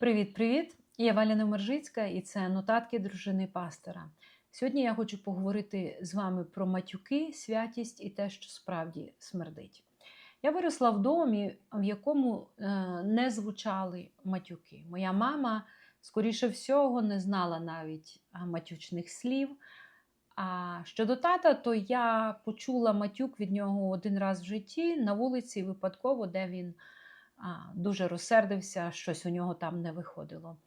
Привіт-привіт! Я Валя Немержицька і це нотатки дружини пастора. Сьогодні я хочу поговорити з вами про матюки, святість і те, що справді смердить. Я виросла в домі, в якому е, не звучали матюки. Моя мама, скоріше всього, не знала навіть матючних слів. А щодо тата, то я почула матюк від нього один раз в житті на вулиці, випадково, де він дуже розсердився, щось у нього там не виходило.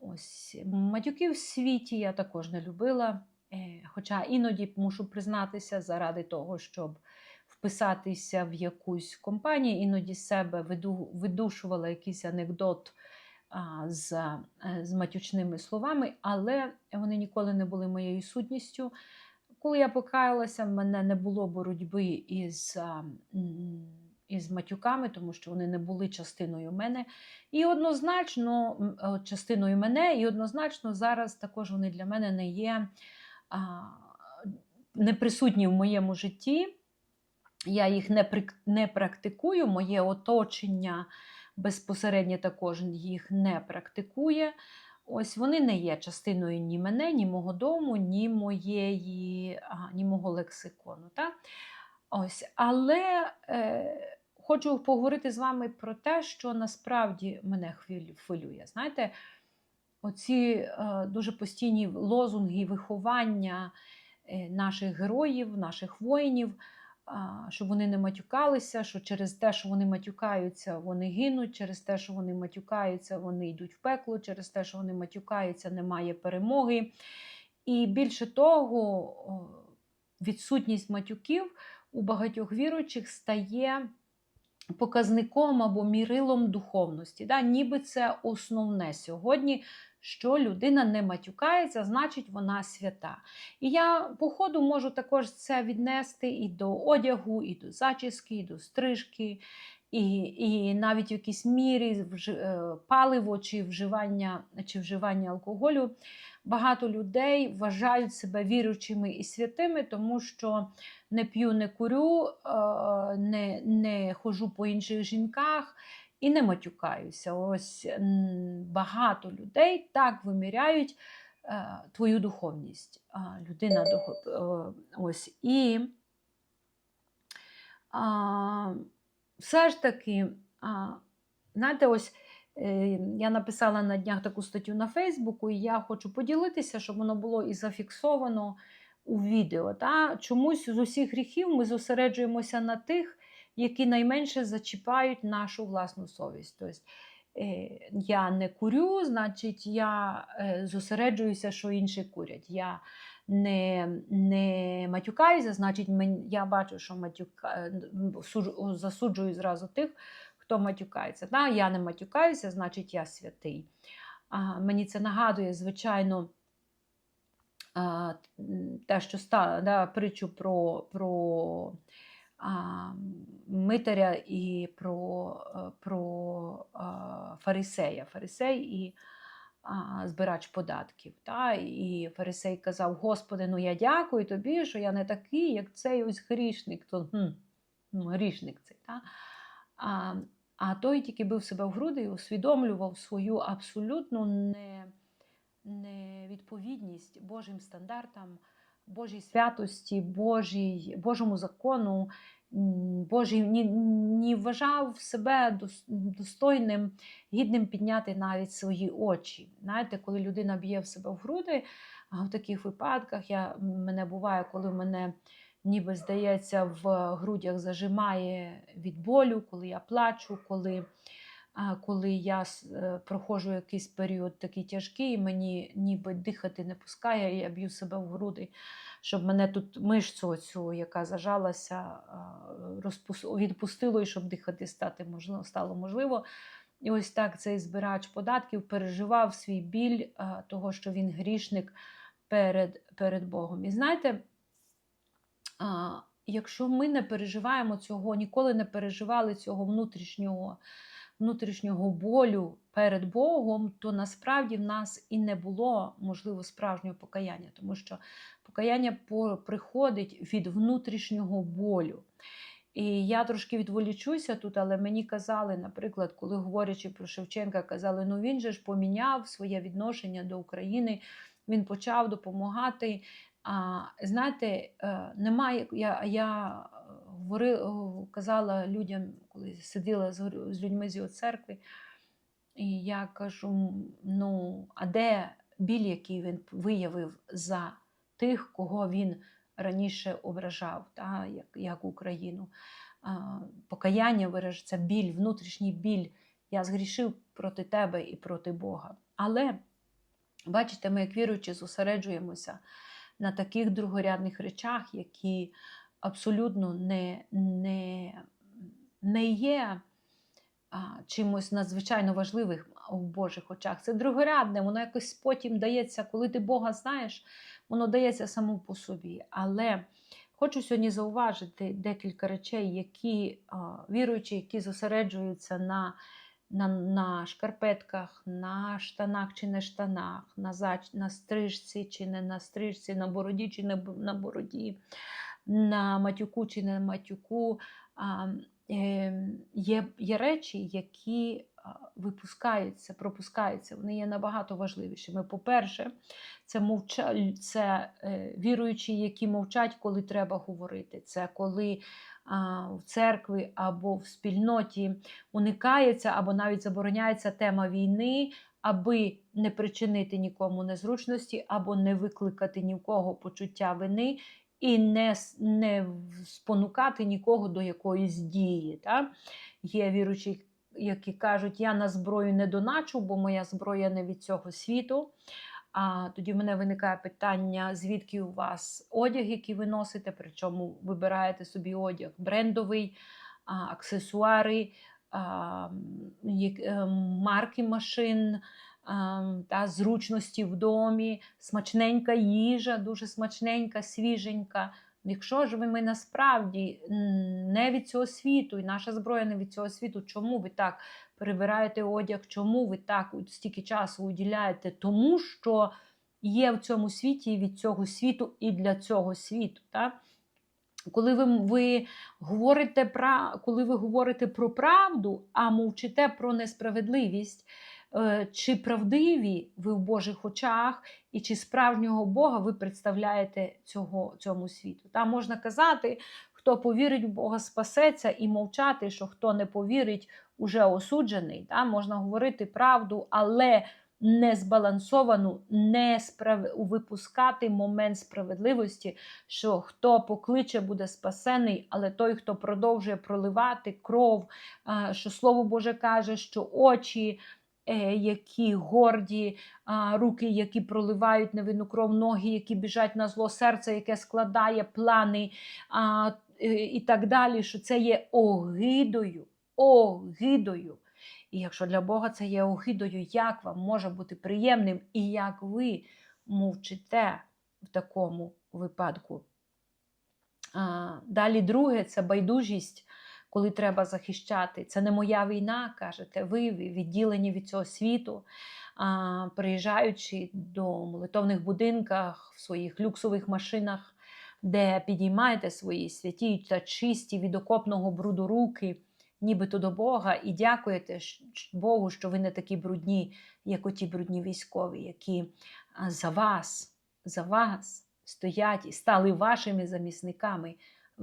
Ось матюки в світі я також не любила. е, Хоча іноді мушу признатися, заради того, щоб вписатися в якусь компанію, іноді себе виду, видушувала якийсь анекдот з, е, з матючними словами, але вони ніколи не були моєю сутністю. Коли я покаялася, в мене не було боротьби із, із матюками, тому що вони не були частиною мене. І однозначно е, частиною мене, і однозначно зараз також вони для мене не є не присутні в моєму житті. Я їх не, не практикую, моє оточення безпосередньо також їх не практикує. Ось вони не є частиною ні мене, ні мого дому, ні моєї, ні мого лексикону. Так? Ось, але е, хочу поговорити з вами про те, що насправді мене хвилює. Знаєте, оці е, дуже постійні лозунги виховання е, наших героїв, наших воїнів, а, щоб вони не матюкалися, що через те, що вони матюкаються, вони гинуть, через те, що вони матюкаються, вони йдуть в пекло, через те, що вони матюкаються, немає перемоги. І більше того, відсутність матюків у багатьох віруючих стає показником або мірилом духовності. Да? Ніби це основне сьогодні, що людина не матюкається, значить вона свята. І я по ходу можу також це віднести і до одягу, і до зачіски, і до стрижки, і, і навіть в якійсь мірі е, паливо чи вживання, чи вживання алкоголю. Багато людей вважають себе віруючими і святими, тому що не п'ю, не курю, е, не, не хожу по інших жінках і не матюкаюся. Ось багато людей так виміряють е, твою духовність. Людина духов- е, ось і а, все ж таки, а, знаєте, ось. Е, Я написала на днях таку статтю на Фейсбуку, і я хочу поділитися, щоб воно було і зафіксовано у відео. Та? Чомусь з усіх гріхів ми зосереджуємося на тих, які найменше зачіпають нашу власну совість. Тобто, е, я не курю, значить, я е, зосереджуюся, що інші курять. Я не, не матюкаюся, значить, я бачу, що матюка, засуджую зразу тих, хто матюкається. Та? Я не матюкаюся, значить, я святий. А, мені це нагадує, звичайно, а, те, що ста, да, притчу про, про а, митаря і про, е, про а, фарисея. Фарисей і а, збирач податків. Та? І фарисей казав: Господи, ну я дякую тобі, що я не такий, як цей ось грішник. То, хм, ну, грішник цей. Та? А, а той тільки бив себе в груди і усвідомлював свою абсолютну не, невідповідність Божим стандартам, Божій святості, Божій, Божому закону, Божій ні, ні вважав себе достойним, гідним підняти навіть свої очі. Знаєте, коли людина б'є в себе в груди, а в таких випадках я, мене буває, коли мене ніби здається, в грудях зажимає від болю, коли я плачу, коли, коли я е, проходжу якийсь період такий тяжкий, мені ніби дихати не пускає, і я б'ю себе в груди, щоб мене тут мишцю цю, яка зажалася, відпустило, і щоб дихати стати можливо, стало можливо. І ось так цей збирач податків переживав свій біль того, що він грішник перед, перед Богом. І знаєте, якщо ми не переживаємо цього, ніколи не переживали цього внутрішнього, внутрішнього болю перед Богом, то насправді в нас і не було можливо справжнього покаяння, тому що покаяння приходить від внутрішнього болю. І я трошки відволічуся тут, але мені казали, наприклад, коли говорячи про Шевченка, казали, ну він же ж поміняв своє відношення до України, він почав допомагати. А знаєте, е, немає. Я я говорила, казала людям, коли сиділа з з людьми з його церкви, і я кажу: ну, а де біль, який він виявив за тих, кого він раніше ображав, та, як як Україну? А, Покаяння виражеться біль, внутрішній біль. Я згрішив проти тебе і проти Бога. Але, бачите, ми, як віруючи, зосереджуємося на таких другорядних речах, які абсолютно не не, не є чимось надзвичайно важливим у Божих очах. Це другорядне, воно якось потім дається, коли ти Бога знаєш, воно дається само по собі. Але хочу сьогодні зауважити декілька речей, які віруючі, які зосереджуються на на на шкарпетках, на штанах чи не штанах, на зач... на стрижці чи не на стрижці, на бороді чи не на бороді, на матюку чи не на матюку. А, е, Є є речі, які випускаються, пропускаються, вони є набагато важливішими. По-перше, це мовча... це е, віруючі, які мовчать, коли треба говорити. Це коли в церкві або в спільноті уникається або навіть забороняється тема війни, аби не причинити нікому незручності, або не викликати ні в кого почуття вини. І не не спонукати нікого до якоїсь дії. Та? Є віруючі, які кажуть, я на зброю не доначу, бо моя зброя не від цього світу. А тоді в мене виникає питання, звідки у вас одяг, який ви носите, причому вибираєте собі одяг брендовий, аксесуари, е, марки машин та зручності в домі, смачненька їжа, дуже смачненька, свіженька. Якщо ж ви ми насправді не від цього світу, і наша зброя не від цього світу, чому ви так перебираєте одяг, чому ви так стільки часу уділяєте? Тому що є в цьому світі і від цього світу, і для цього світу. Так? Коли ви ви, говорите про, коли ви говорите про правду, а мовчите про несправедливість, чи правдиві ви в Божих очах, і чи справжнього Бога ви представляєте цього, цьому світу. Там можна казати, хто повірить в Бога, спасеться, і мовчати, що хто не повірить, уже осуджений. Там можна говорити правду, але не збалансовану, не справ... випускати момент справедливості, що хто покличе, буде спасений, але той, хто продовжує проливати кров, що Слово Боже каже, що очі. Е, які горді, руки, які проливають невинну кров, ноги, які біжать на зло, серце, яке складає плани і так далі, що це є огидою, огидою. І якщо для Бога це є огидою, як вам може бути приємним і як ви мовчите в такому випадку? Далі, друге, це байдужість коли треба захищати. Це не моя війна, кажете, ви відділені від цього світу, а, приїжджаючи до молитовних будинках в своїх люксових машинах, де підіймаєте свої святі та чисті від окопного бруду руки, нібито до Бога, і дякуєте Богу, що ви не такі брудні, як оті брудні військові, які за вас, за вас стоять і стали вашими замісниками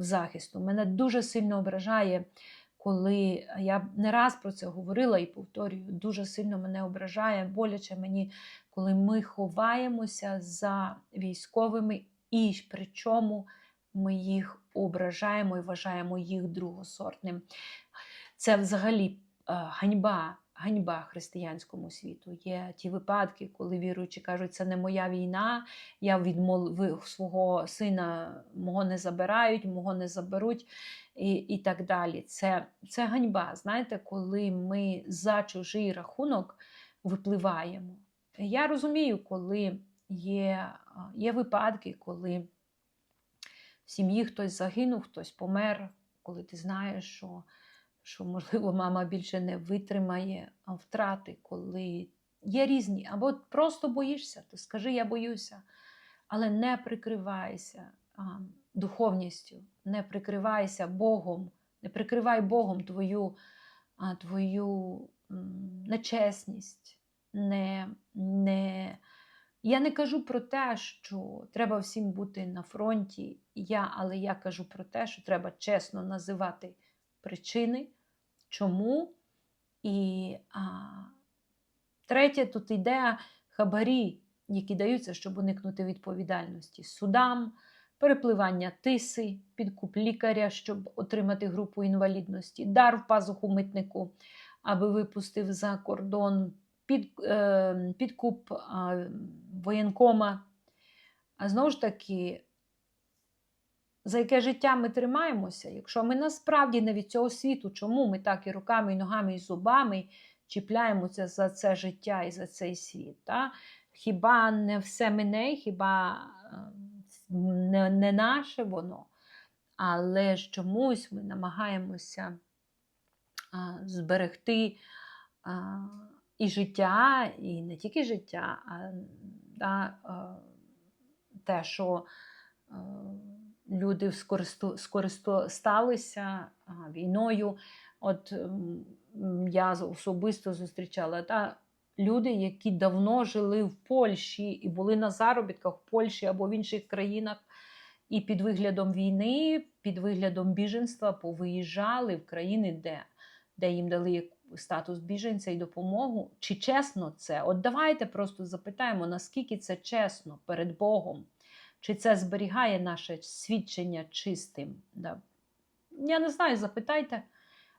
захисту. Мене дуже сильно ображає, коли я не раз про це говорила і повторюю, дуже сильно мене ображає, боляче мені, коли ми ховаємося за військовими, і причому ми їх ображаємо і вважаємо їх другосортним. Це взагалі е, ганьба ганьба християнському світу. Є ті випадки, коли віруючі кажуть, це не моя війна, я від свого сина мого не забирають, мого не заберуть і і так далі. Це, Це ганьба. Знаєте, коли ми за чужий рахунок випливаємо. Я розумію, коли є, є випадки, коли в сім'ї хтось загинув, хтось помер, коли ти знаєш, що що, можливо, мама більше не витримає втрати, коли є різні, або просто боїшся, то скажи, я боюся, але не прикривайся а, духовністю, не прикривайся Богом. Не прикривай Богом твою, а, твою м, нечесність. Не, не... Я не кажу про те, що треба всім бути на фронті, я, але я кажу про те, що треба чесно називати причини, чому. І а, третє, тут йде хабарі, які даються, щоб уникнути відповідальності судам, перепливання тиси, підкуп лікаря, щоб отримати групу інвалідності, дар в пазуху митнику, аби випустив за кордон, під, е, підкуп а, воєнкома. А знову ж таки, за яке життя ми тримаємося, якщо ми насправді не від цього світу, чому ми так і руками, і ногами, і зубами чіпляємося за це життя і за цей світ? Та? Хіба не все мине, хіба е, не, не наше воно? Але ж чомусь ми намагаємося а, зберегти а, і життя, і не тільки життя, а да, а, те, що а, люди скористалися війною. От я особисто зустрічала та, люди, які давно жили в Польщі і були на заробітках в Польщі або в інших країнах, і під виглядом війни, під виглядом біженства повиїжджали в країни, де, де їм дали статус біженця і допомогу. Чи чесно це? От давайте просто запитаємо, наскільки це чесно перед Богом, чи це зберігає наше свідчення чистим. Да? Я не знаю, запитайте.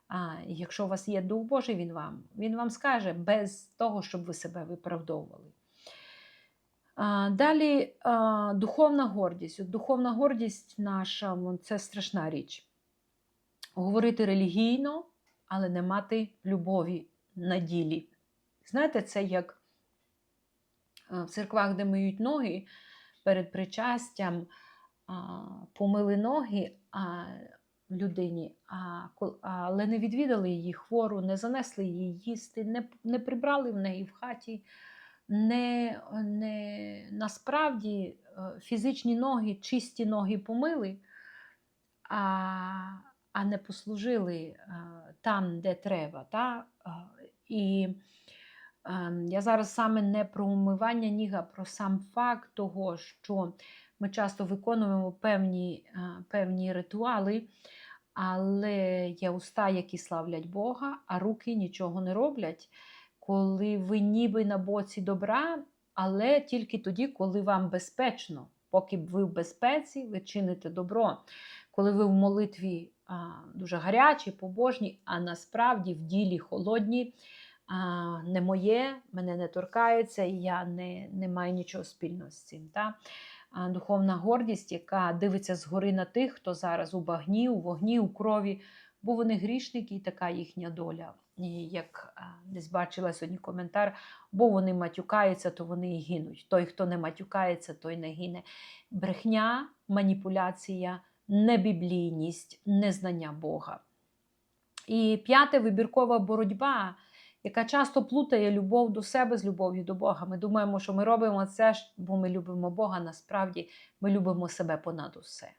А якщо у вас є Дух Божий, він вам, він вам скаже без того, щоб ви себе виправдовували. А, Далі а, духовна гордість. От Духовна гордість наша це страшна річ. Говорити релігійно, але не мати любові на ділі. Знаєте, це як в церквах, де миють ноги перед причастям, а, помили ноги. а людині, а, але не відвідали її хвору, не занесли її їсти, не не прибрали в неї в хаті. Не, не, Насправді фізичні ноги, чисті ноги помили, а а не послужили там, де треба. Та? І я зараз саме не про умивання ніг, а про сам факт того, що ми часто виконуємо певні, певні ритуали. Але є уста, які славлять Бога, а руки нічого не роблять, коли ви ніби на боці добра, але тільки тоді, коли вам безпечно. Поки ви в безпеці, ви чините добро. Коли ви в молитві дуже гарячі, побожні, а насправді в ділі холодні, не моє, мене не торкається, і я не не маю нічого спільного з цим. Та? духовна гордість, яка дивиться згори на тих, хто зараз у багні, у вогні, у крові, бо вони грішники, і така їхня доля. І Як десь бачила сьогодні коментар, бо вони матюкаються, то вони і гинуть. Той, хто не матюкається, той не гине. Брехня, маніпуляція, небіблійність, незнання Бога. І п'яте вибіркова боротьба яка часто плутає любов до себе з любов'ю до Бога. Ми думаємо, що ми робимо це, бо ми любимо Бога. Насправді ми любимо себе понад усе.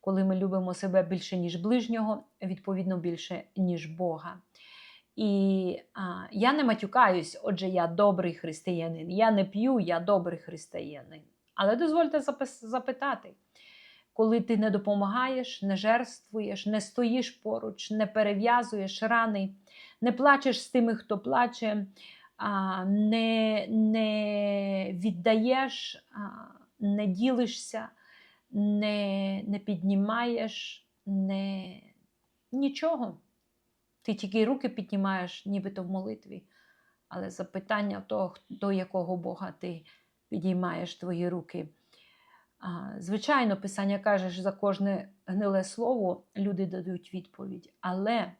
Коли ми любимо себе більше, ніж ближнього, відповідно більше, ніж Бога. І а, я не матюкаюсь, отже, я добрий християнин. Я не п'ю, я добрий християнин. Але дозвольте запитати, коли ти не допомагаєш, не жерствуєш, не стоїш поруч, не перев'язуєш рани, не плачеш з тими, хто плаче, не не віддаєш, не ділишся, не не піднімаєш, не... нічого. Ти тільки руки піднімаєш, нібито в молитві. Але запитання того, до якого Бога ти підіймаєш твої руки. Звичайно, Писання каже, що за кожне гниле слово люди дадуть відповідь. Але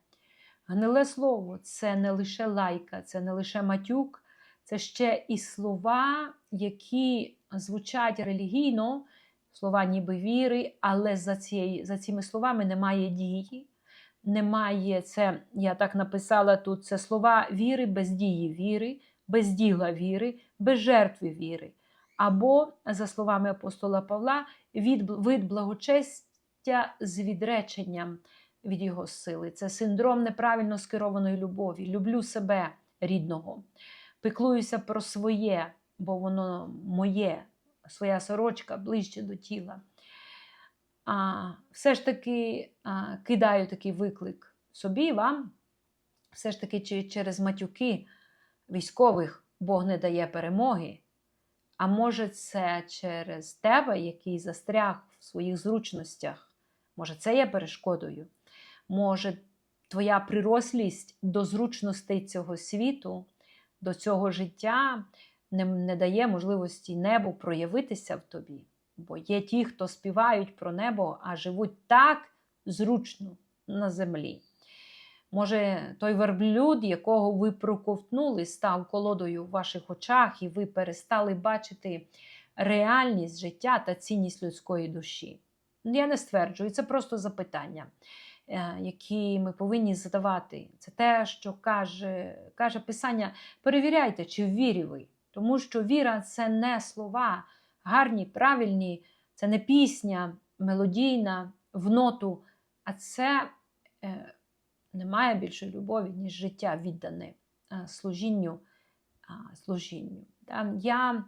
гниле слово це не лише лайка, це не лише матюк, це ще і слова, які звучать релігійно, слова ніби віри, але за цієї, за цими словами немає дії. Немає це, я так написала тут, це слова віри без дії віри, без діла віри, без жертви віри або, за словами апостола Павла, від, вид благочестя з відреченням, від Його сили. Це синдром неправильно скерованої любові. Люблю себе рідного, піклуюся про своє, бо воно моє, своя сорочка ближче до тіла. А все ж таки а, кидаю такий виклик собі вам. Все ж таки, чи через матюки військових Бог не дає перемоги. А може, це через тебе, який застряг в своїх зручностях. Може, це є перешкодою. Може, твоя прирослість до зручностей цього світу, до цього життя не, не дає можливості небу проявитися в тобі. Бо є ті, хто співають про небо, а живуть так зручно на землі. Може, той верблюд, якого ви проковтнули, став колодою в ваших очах, і ви перестали бачити реальність життя та цінність людської душі. Я не стверджую, це просто запитання, е, які ми повинні задавати. Це те, що каже, каже Писання: перевіряйте, чи в вірі ви. Тому що віра це не слова гарні, правильні, це не пісня, мелодійна в ноту, а це. Е, немає більшої любові, ніж життя віддане служінню. служінню. Я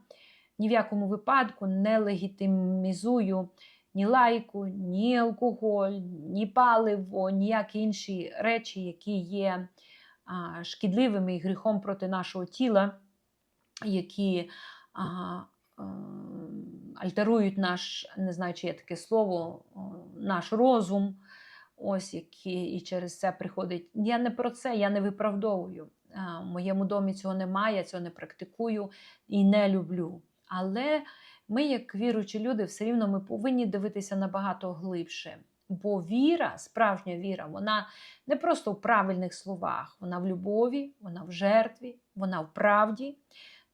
ні в якому випадку не легітимізую ні лайку, ні алкоголь, ні паливо, ніякі інші речі, які є шкідливими і гріхом проти нашого тіла, які альтерують наш, не знаю, чи є таке слово, наш розум ось які і через це приходить. Я не про це, я не виправдовую. В моєму домі цього немає, я цього не практикую і не люблю. Але ми, як віруючі люди, все рівно ми повинні дивитися набагато глибше. Бо віра, справжня віра, вона не просто в правильних словах, вона в любові, вона в жертві, вона в правді,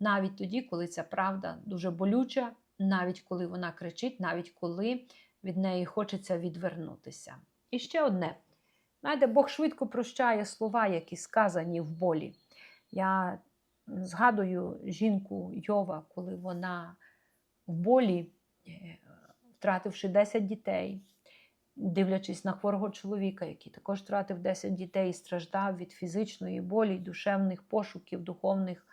навіть тоді, коли ця правда дуже болюча, навіть коли вона кричить, навіть коли від неї хочеться відвернутися. І ще одне. Знаєте, Бог швидко прощає слова, які сказані в болі. Я згадую жінку Йова, коли вона в болі, е, втративши 10 дітей, дивлячись на хворого чоловіка, який також втратив 10 дітей і страждав від фізичної болі, душевних пошуків, духовних,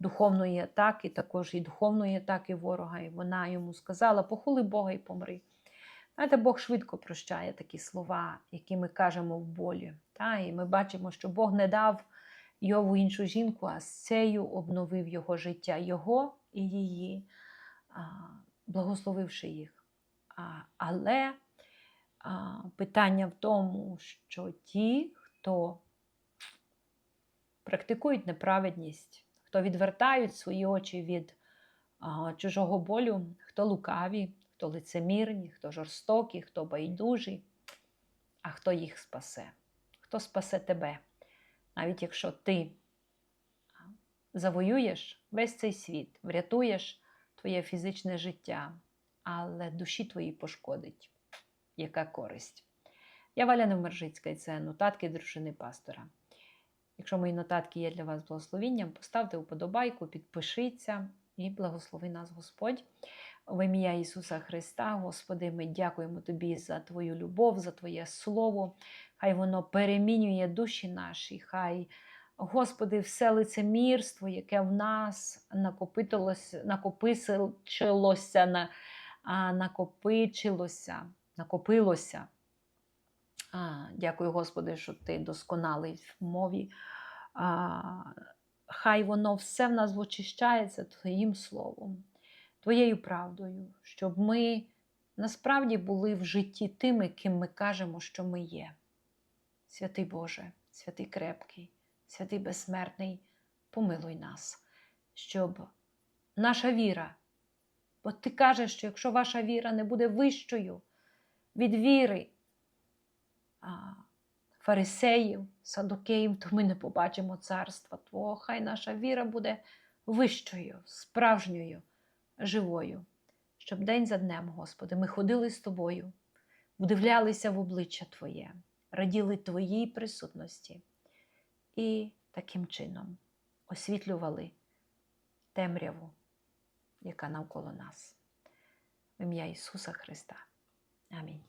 духовної атаки, також і духовної атаки ворога. І вона йому сказала: Похули Бога і помри. Знаєте, Бог швидко прощає такі слова, які ми кажемо в болі. Та? І ми бачимо, що Бог не дав Йову іншу жінку, а з цією обновив його життя, його і її, благословивши їх. Але питання в тому, що ті, хто практикують неправедність, хто відвертають свої очі від чужого болю, хто лукаві хто лицемірні, хто жорстокі, хто байдужі, а хто їх спасе, хто спасе тебе, навіть якщо ти завоюєш весь цей світ, врятуєш твоє фізичне життя, але душі твої пошкодить. Яка користь? Я Валя Невмержицька і це нотатки дружини пастора. Якщо мої нотатки є для вас благословенням, поставте вподобайку, підпишіться і благослови нас Господь. В ім'я Ісуса Христа, Господи, ми дякуємо Тобі за Твою любов, за Твоє Слово. Хай воно перемінює душі наші. Хай, Господи, все лицемірство, яке в нас накопичилося, накопичилося, накопилося. А, Дякую, Господи, що Ти досконалий в мові. А, Хай воно все в нас очищається Твоїм Словом твоєю правдою, щоб ми насправді були в житті тими, ким ми кажемо, що ми є. Святий Боже, святий крепкий, святий безсмертний, помилуй нас, щоб наша віра, бо ти кажеш, що якщо ваша віра не буде вищою від віри фарисеїв, садокеїв, то ми не побачимо царства Твого. Хай наша віра буде вищою, справжньою живою, щоб день за днем, Господи, ми ходили з Тобою, вдивлялися в обличчя Твоє, раділи Твоїй присутності і таким чином освітлювали темряву, яка навколо нас. В ім'я Ісуса Христа. Амінь.